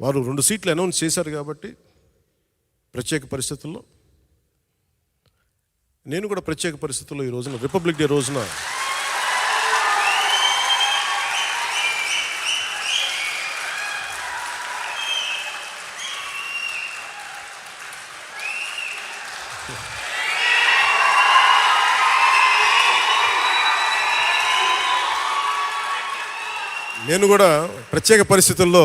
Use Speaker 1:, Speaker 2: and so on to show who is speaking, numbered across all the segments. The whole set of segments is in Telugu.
Speaker 1: వారు రెండు సీట్లు అనౌన్స్ చేశారు కాబట్టి ప్రత్యేక పరిస్థితుల్లో. నేను కూడా ప్రత్యేక పరిస్థితుల్లో ఈ రోజున రిపబ్లిక్ డే రోజున నేను కూడా ప్రత్యేక పరిస్థితుల్లో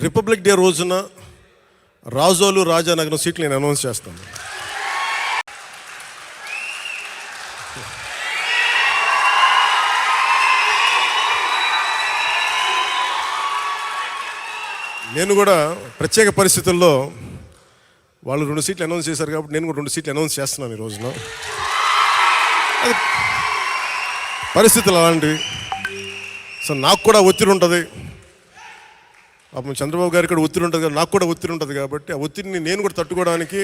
Speaker 1: రిపబ్లిక్ డే రోజున రాజోలు రాజానగరం సీట్లు నేను అనౌన్స్ చేస్తాను. నేను కూడా ప్రత్యేక పరిస్థితుల్లో వాళ్ళు రెండు సీట్లు అనౌన్స్ చేశారు కాబట్టి నేను కూడా రెండు సీట్లు అనౌన్స్ చేస్తున్నాను ఈ రోజున. పరిస్థితులు అలాంటివి. సో నాకు కూడా ఒత్తిడి ఉంటుంది. పాపం చంద్రబాబు గారికి కూడా ఒత్తిడి ఉంటుంది నాకు కూడా ఒత్తిడి ఉంటుంది కాబట్టి ఆ ఒత్తిడిని నేను కూడా తట్టుకోవడానికి